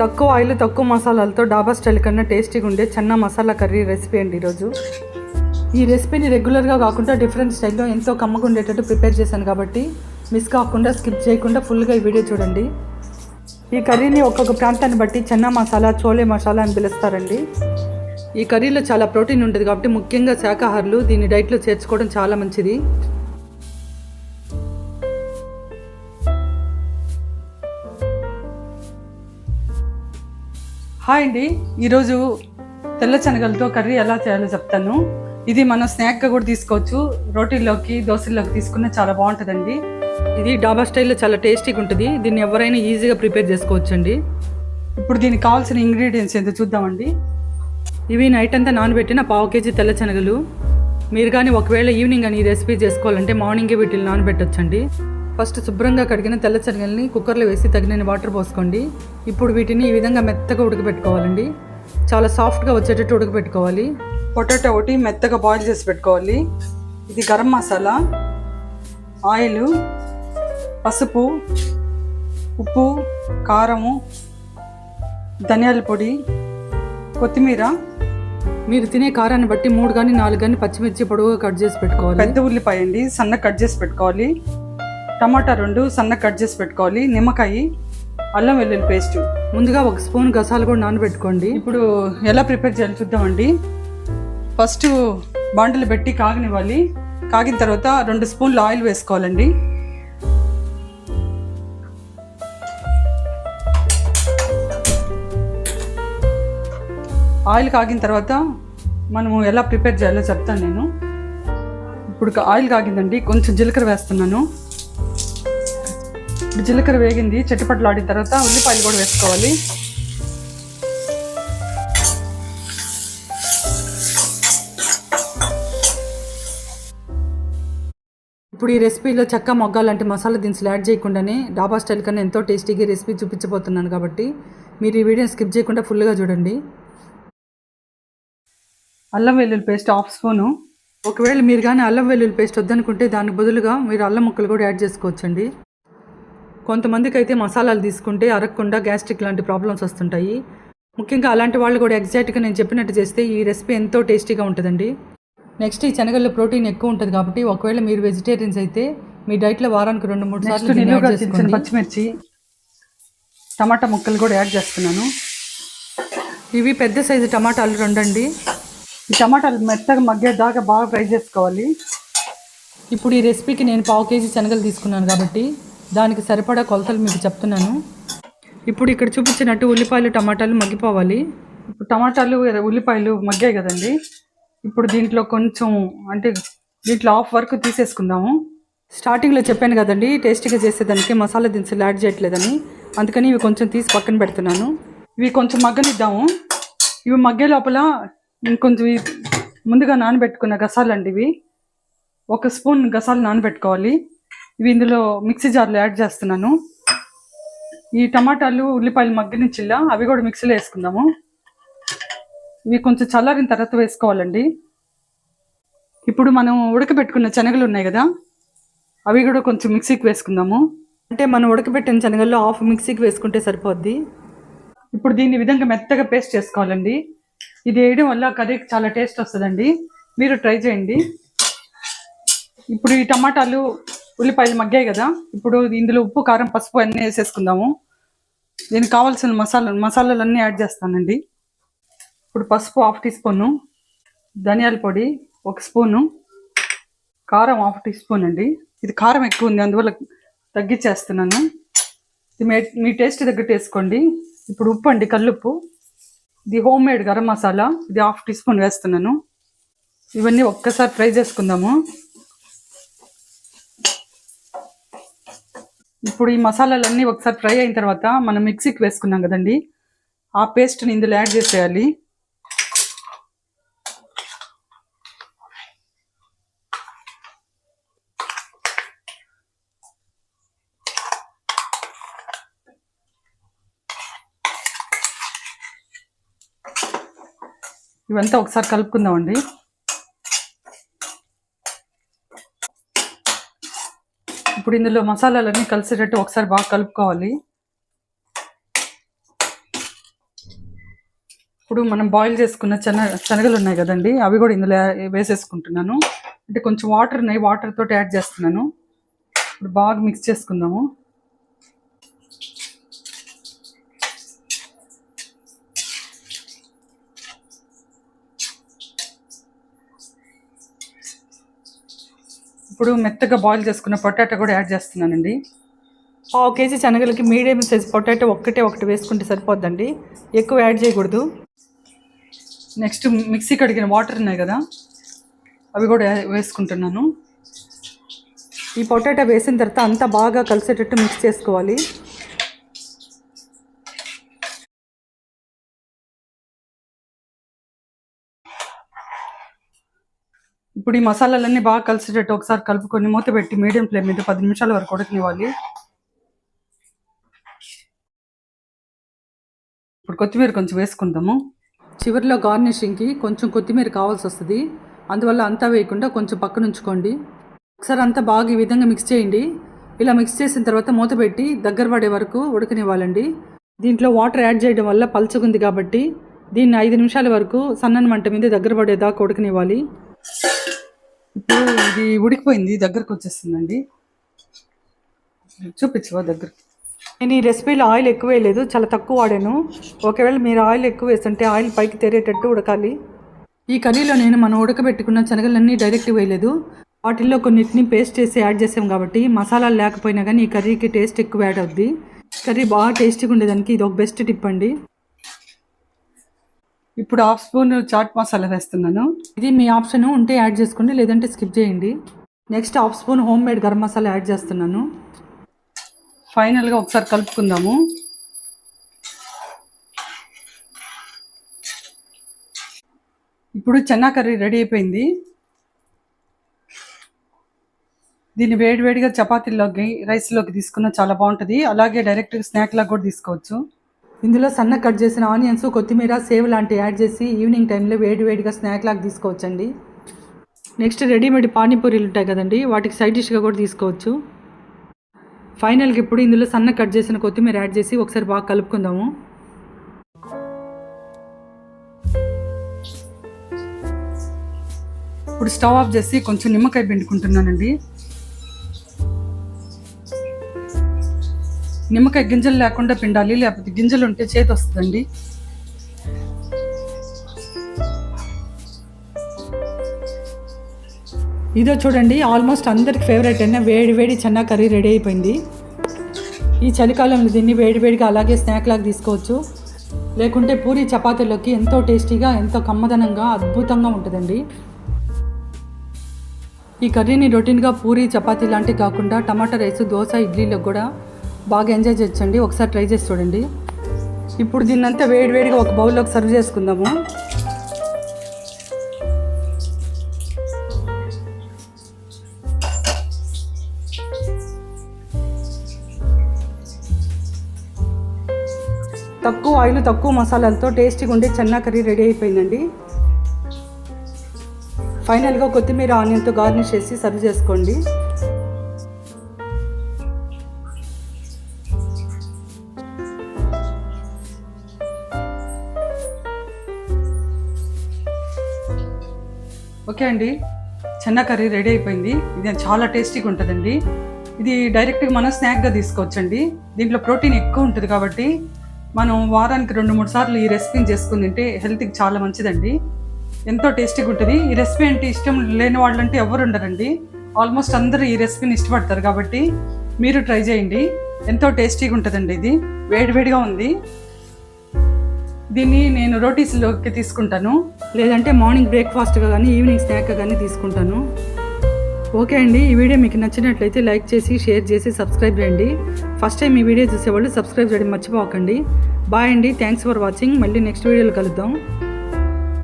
తక్కువ ఆయిల్ తక్కువ మసాలాలతో డాబా స్టైల్ కన్నా టేస్టీగా ఉండే చన్నా మసాలా కర్రీ రెసిపీ అండి ఈరోజు. ఈ రెసిపీని రెగ్యులర్గా కాకుండా డిఫరెంట్ స్టైల్లో ఎంతో కమ్మగా ఉండేటట్టు ప్రిపేర్ చేశాను కాబట్టి మిస్ కాకుండా స్కిప్ చేయకుండా ఫుల్గా ఈ వీడియో చూడండి. ఈ కర్రీని ఒక్కొక్క ప్రాంతాన్ని బట్టి చన్నా మసాలా చోలే మసాలా అని పిలుస్తారండి. ఈ కర్రీలో చాలా ప్రోటీన్ ఉంటుంది కాబట్టి ముఖ్యంగా శాకాహారులు దీన్ని డైట్లో చేర్చుకోవడం చాలా మంచిది. హాయ్ అండి. ఈరోజు తెల్ల శనగలతో కర్రీ ఎలా చేయాలో చెప్తాను. ఇది మనం స్నాక్గా కూడా తీసుకోవచ్చు. రోటీల్లోకి దోశల్లోకి తీసుకున్న చాలా బాగుంటుందండి. ఇది డాబా స్టైల్లో చాలా టేస్టీగా ఉంటుంది. దీన్ని ఎవరైనా ఈజీగా ప్రిపేర్ చేసుకోవచ్చు అండి ఇప్పుడు దీనికి కావాల్సిన ఇంగ్రీడియంట్స్ ఏంటో చూద్దామండి. ఇవి నైట్ అంతా నానబెట్టిన పావు కేజీ తెల్ల శనగలు. మీరు కానీ ఒకవేళ ఈవినింగ్ అని ఈ రెసిపీ చేసుకోవాలంటే మార్నింగే వీటిని నానబెట్టచ్చండి. ఫస్ట్ శుభ్రంగా కడిగిన తెల్ల శనగల్ని కుక్కర్లో వేసి తగినన్ని వాటర్ పోసుకోండి. ఇప్పుడు వీటిని ఈ విధంగా మెత్తగా ఉడకబెట్టుకోవాలండి. చాలా సాఫ్ట్గా వచ్చేటట్టు ఉడకబెట్టుకోవాలి. పొటాటో ఒకటి మెత్తగా బాయిల్ చేసి పెట్టుకోవాలి. ఇది గరం మసాలా ఆయిల్ పసుపు ఉప్పు కారము ధనియాల పొడి కొత్తిమీర. మీరు తినే కారాన్ని బట్టి మూడు కానీ నాలుగు కానీ పచ్చిమిర్చి పొడవుగా కట్ చేసి పెట్టుకోవాలి. పెద్ద ఉల్లిపాయ అండి సన్న కట్ చేసి పెట్టుకోవాలి. టమాటా రెండు సన్న కట్ చేసి పెట్టుకోవాలి. నిమ్మకాయ అల్లం వెల్లుల్లి పేస్ట్. ముందుగా ఒక స్పూన్ గసాలు కూడా నానబెట్టుకోండి. ఇప్పుడు ఎలా ప్రిపేర్ చేయాలి చూద్దామండి. ఫస్ట్ బాండలు పెట్టి కాగనివ్వాలి. కాగిన తర్వాత రెండు స్పూన్లు ఆయిల్ వేసుకోవాలండి. ఆయిల్ కాగిన తర్వాత మనము ఎలా ప్రిపేర్ చేయాలో చెప్తాను నేను. ఇప్పుడు ఆయిల్ కాగిందండి. కొంచెం జీలకర్ర వేస్తున్నాను. ఇప్పుడు జీలకర్ర వేగింది చెట్టుపట్లు ఆడిన తర్వాత ఉల్లిపాయలు కూడా వేసుకోవాలి. ఇప్పుడు ఈ రెసిపీలో చెక్క మొగ్గ లాంటి మసాలా దినుసులు యాడ్ చేయకుండానే డాబా స్టైల్ కన్నా ఎంతో టేస్టీగా రెసిపీ చూపించబోతున్నాను కాబట్టి మీరు ఈ వీడియోని స్కిప్ చేయకుండా ఫుల్గా చూడండి. అల్లం వెల్లుల్లి పేస్ట్ హాఫ్ స్పూను. ఒకవేళ మీరు కానీ అల్లం వెల్లుల్లి పేస్ట్ వద్దనుకుంటే దానికి బదులుగా మీరు అల్లం ముక్కలు కూడా యాడ్ చేసుకోవచ్చండి. కొంతమందికి అయితే మసాలాలు తీసుకుంటే అరగకుండా గ్యాస్ట్రిక్ లాంటి ప్రాబ్లమ్స్ వస్తుంటాయి. ముఖ్యంగా అలాంటి వాళ్ళు కూడా ఎగ్జాక్ట్గా నేను చెప్పినట్టు చేస్తే ఈ రెసిపీ ఎంతో టేస్టీగా ఉంటుందండి. నెక్స్ట్ ఈ శనగల్లో ప్రోటీన్ ఎక్కువ ఉంటుంది కాబట్టి ఒకవేళ మీరు వెజిటేరియన్స్ అయితే మీ డైట్లో వారానికి రెండు మూడు సార్లు. పచ్చిమిర్చి టమాటా ముక్కలు కూడా యాడ్ చేస్తున్నాను. ఇవి పెద్ద సైజు టమాటాలు రెండండి. ఈ టమాటాలు మెత్తగా మగ్గేదాకా బాగా ఫ్రై చేసుకోవాలి. ఇప్పుడు ఈ రెసిపీకి నేను పావు కేజీ శనగలు తీసుకున్నాను కాబట్టి దానికి సరిపడా కొలతలు మీకు చెప్తున్నాను. ఇప్పుడు ఇక్కడ చూపించినట్టు ఉల్లిపాయలు టమాటాలు మగ్గిపోవాలి. ఇప్పుడు టమాటాలు ఉల్లిపాయలు మగ్గాయి కదండి. ఇప్పుడు దీంట్లో కొంచెం అంటే దీంట్లో హాఫ్ వరకు తీసేసుకుందాము. స్టార్టింగ్లో చెప్పాను కదండి టేస్టీగా చేసేదానికి మసాలా దినుసులు యాడ్ చేయట్లేదని. అందుకని ఇవి కొంచెం తీసి పక్కన పెడుతున్నాను. ఇవి కొంచెం మగ్గనిద్దాము. ఇవి మగ్గే లోపల ఇంకొంచెం ముందుగా నానబెట్టుకున్న గసాలండి ఇవి. ఒక స్పూన్ గసాలు నానబెట్టుకోవాలి. ఇవి ఇందులో మిక్సీ జార్లో యాడ్ చేస్తున్నాను. ఈ టమాటాలు ఉల్లిపాయలు మగ్గనిచ్చిల్లా అవి కూడా మిక్సీలో వేసుకుందాము. ఇవి కొంచెం చల్లారిన తర్వాత వేసుకోవాలండి. ఇప్పుడు మనం ఉడకబెట్టుకున్న శనగలు ఉన్నాయి కదా అవి కూడా కొంచెం మిక్సీకి వేసుకుందాము. అంటే మనం ఉడకబెట్టిన శనగల్లో హాఫ్ మిక్సీకి వేసుకుంటే సరిపోద్ది? ఇప్పుడు దీన్ని విధంగా మెత్తగా పేస్ట్ చేసుకోవాలండి. ఇది వేయడం వల్ల కర్రీకి చాలా టేస్ట్ వస్తుందండి. మీరు ట్రై చేయండి. ఇప్పుడు ఈ టమాటాలు ఉల్లిపాయలు మగ్గాయి కదా. ఇప్పుడు ఇందులో ఉప్పు కారం పసుపు అన్నీ వేసేసుకుందాము. దీనికి కావాల్సిన మసాలా మసాలాలు అన్నీ యాడ్ చేస్తానండి. ఇప్పుడు పసుపు హాఫ్ టీ స్పూను ధనియాల పొడి ఒక స్పూను కారం హాఫ్ టీ స్పూన్ అండి. ఇది కారం ఎక్కువ ఉంది అందువల్ల తగ్గించేస్తున్నాను. ఇది మీ- మీ టేస్ట్ తగ్గట్టు వేసుకోండి. ఇప్పుడు ఉప్పు అండి కల్లుప్పు. ఇది హోమ్ మేడ్ గరం మసాలా. ఇది హాఫ్ టీ స్పూన్ వేస్తున్నాను. ఇవన్నీ ఒక్కసారి ఫ్రై చేసుకుందాము. ఇప్పుడు ఈ మసాలాలన్నీ ఒకసారి ఫ్రై అయిన తర్వాత మనం మిక్సీకి వేసుకున్నాం కదండి. ఆ పేస్ట్ని ఇందులో యాడ్ చేసేయాలి. ఇవంతా ఒకసారి కలుపుకుందామండి. ఇప్పుడు ఇందులో మసాలాలన్నీ కలిసేటట్టు ఒకసారి బాగా కలుపుకోవాలి. ఇప్పుడు మనం బాయిల్ చేసుకున్న చెన శనగలు ఉన్నాయి కదండి అవి కూడా ఇందులో వేసేసుకుంటున్నాను. అంటే కొంచెం వాటర్ ఉన్నాయి వాటర్ తోటి యాడ్ చేస్తున్నాను. ఇప్పుడు బాగా మిక్స్ చేసుకుందాము. ఇప్పుడు మెత్తగా బాయిల్ చేసుకున్న పొటాటో కూడా యాడ్ చేస్తున్నానండి. పావు కేజీ శనగలకి మీడియం సైజ్ పొటాటో ఒక్కటే ఒకటి వేసుకుంటే సరిపోద్దండి. ఎక్కువ యాడ్ చేయకూడదు. నెక్స్ట్ మిక్సీ కడిగిన వాటర్ ఉన్నాయి కదా అవి కూడా వేసుకుంటున్నాను. ఈ పొటాటో వేసిన తర్వాత అంతా బాగా కలిసేటట్టు మిక్స్ చేసుకోవాలి. ఇప్పుడు ఈ మసాలాలన్నీ బాగా కలిసేటట్టు ఒకసారి కలుపుకొని మూత పెట్టి మీడియం ఫ్లేమ్ మీద పది నిమిషాల వరకు ఉడకనివ్వాలి. ఇప్పుడు కొత్తిమీర కొంచెం వేసుకుందాము. చివరిలో గార్నిషింగ్కి కొంచెం కొత్తిమీర కావాల్సి వస్తుంది. అందువల్ల అంతా వేయకుండా కొంచెం పక్కన ఉంచుకోండి. ఒకసారి అంతా బాగా ఈ విధంగా మిక్స్ చేయండి. ఇలా మిక్స్ చేసిన తర్వాత మూత పెట్టి దగ్గర పడే వరకు ఉడకనివ్వాలండి. దీంట్లో వాటర్ యాడ్ చేయడం వల్ల పలుచుకుంది కాబట్టి దీన్ని ఐదు నిమిషాల వరకు సన్నని మంట మీద దగ్గర పడేదాకా ఉడకనివ్వాలి. ఇప్పుడు ఇది ఉడికిపోయింది దగ్గరకు వచ్చేస్తుందండి. చూపించవా దగ్గర నేను ఈ రెసిపీలో ఆయిల్ ఎక్కువ వేయలేదు చాలా తక్కువ వాడాను. ఒకవేళ మీరు ఆయిల్ ఎక్కువ వేస్తుంటే ఆయిల్ పైకి తెరేటట్టు ఉడకాలి. ఈ కర్రీలో నేను మనం ఉడకబెట్టుకున్న శనగలన్నీ డైరెక్ట్ వేయలేదు. వాటిల్లో కొన్నిటిని పేస్ట్ చేసి యాడ్ చేసాం కాబట్టి మసాలాలు లేకపోయినా కానీ ఈ కర్రీకి టేస్ట్ ఎక్కువ యాడ్ అవుద్ది. కర్రీ బాగా టేస్టీగా ఉండేదానికి ఇది ఒక బెస్ట్ టిప్ అండి. ఇప్పుడు హాఫ్ స్పూన్ చాట్ మసాలా వేస్తున్నాను. ఇది మీ ఆప్షన్ ఉంటే యాడ్ చేసుకోండి లేదంటే స్కిప్ చేయండి. Next half spoon homemade garam masala add చేస్తున్నాను. ఫైనల్గా ఒకసారి కలుపుకుందాము. ఇప్పుడు చెన్నా కర్రీ రెడీ అయిపోయింది. దీన్ని వేడివేడిగా చపాతీల్లోకి రైస్లోకి తీసుకున్న చాలా బాగుంటుంది. అలాగే డైరెక్ట్గా స్నాక్ కూడా తీసుకోవచ్చు. ఇందులో సన్న కట్ చేసిన ఆనియన్స్ కొత్తిమీర సేవ్ లాంటివి యాడ్ చేసి ఈవినింగ్ టైంలో వేడి వేడిగా స్నాక్ లాగా తీసుకోవచ్చండి. నెక్స్ట్ రెడీమేడ్ పానీపూరీలు ఉంటాయి కదండి వాటికి సైడ్ డిష్గా కూడా తీసుకోవచ్చు. ఫైనల్కి ఇప్పుడు ఇందులో సన్న కట్ చేసిన కొత్తిమీర యాడ్ చేసి ఒకసారి బాగా కలుపుకుందాము. ఇప్పుడు స్టవ్ ఆఫ్ చేసి కొంచెం నిమ్మకాయ పిండుకుంటున్నానండి. నిమ్మకాయ గింజలు లేకుండా పిండాలి లేకపోతే గింజలు ఉంటే చేతి వస్తుందండి. ఇదో చూడండి ఆల్మోస్ట్ అందరికి ఫేవరెట్ అయిన వేడి వేడి చెన్నా కర్రీ రెడీ అయిపోయింది. ఈ చలికాలంలో దీన్ని వేడి వేడిగా అలాగే స్నాక్ లాగా తీసుకోవచ్చు. లేకుంటే పూరి చపాతీలోకి ఎంతో టేస్టీగా ఎంతో కమ్మదనంగా అద్భుతంగా ఉంటుందండి. ఈ కర్రీని రొటీన్గా పూరి చపాతీ లాంటివి కాకుండా టమాటా రైస్ దోశ ఇడ్లీలో కూడా బాగా ఎంజాయ్ చేయొచ్చండి ఒకసారి ట్రై చేసి చూడండి. ఇప్పుడు దీన్నంతా వేడివేడిగా ఒక బౌల్లోకి సర్వ్ చేసుకుందాము. తక్కువ ఆయిల్ తక్కువ మసాలాలతో టేస్టీగా ఉండే చెన్నా కర్రీ రెడీ అయిపోయిందండి. ఫైనల్గా కొత్తిమీర ఆనియన్తో గార్నిష్ చేసి సర్వ్ చేసుకోండి. ఓకే అండి. చెన్న కర్రీ రెడీ అయిపోయింది. ఇది చాలా టేస్టీగా ఉంటుందండి. ఇది డైరెక్ట్గా మనం స్నాక్గా తీసుకోవచ్చండి. దీంట్లో ప్రోటీన్ ఎక్కువ ఉంటుంది కాబట్టి మనం వారానికి రెండు మూడు సార్లు ఈ రెసిపీని చేసుకుని తింటే హెల్త్కి చాలా మంచిదండి. ఎంతో టేస్టీగా ఉంటుంది. ఈ రెసిపీ అంటే ఇష్టం లేని వాళ్ళంటే ఎవరు ఉండరండి. ఆల్మోస్ట్ అందరూ ఈ రెసిపీని ఇష్టపడతారు కాబట్టి మీరు ట్రై చేయండి. ఎంతో టేస్టీగా ఉంటుందండి ఇది. వేడివేడిగా ఉంది. దీన్ని నేను రోటీస్లోకి తీసుకుంటాను. లేదంటే మార్నింగ్ బ్రేక్ఫాస్ట్గా కానీ ఈవినింగ్ స్నాక్గా కానీ తీసుకుంటాను. ఓకే అండి ఈ వీడియో మీకు నచ్చినట్లయితే లైక్ చేసి షేర్ చేసి సబ్స్క్రైబ్ చేయండి. ఫస్ట్ టైం ఈ వీడియో చూసేవాళ్ళు సబ్స్క్రైబ్ చేయడం మర్చిపోకండి. బాయ్ అండి థ్యాంక్స్ ఫర్ వాచింగ్. మళ్ళీ నెక్స్ట్ వీడియోలో కలుద్దాం.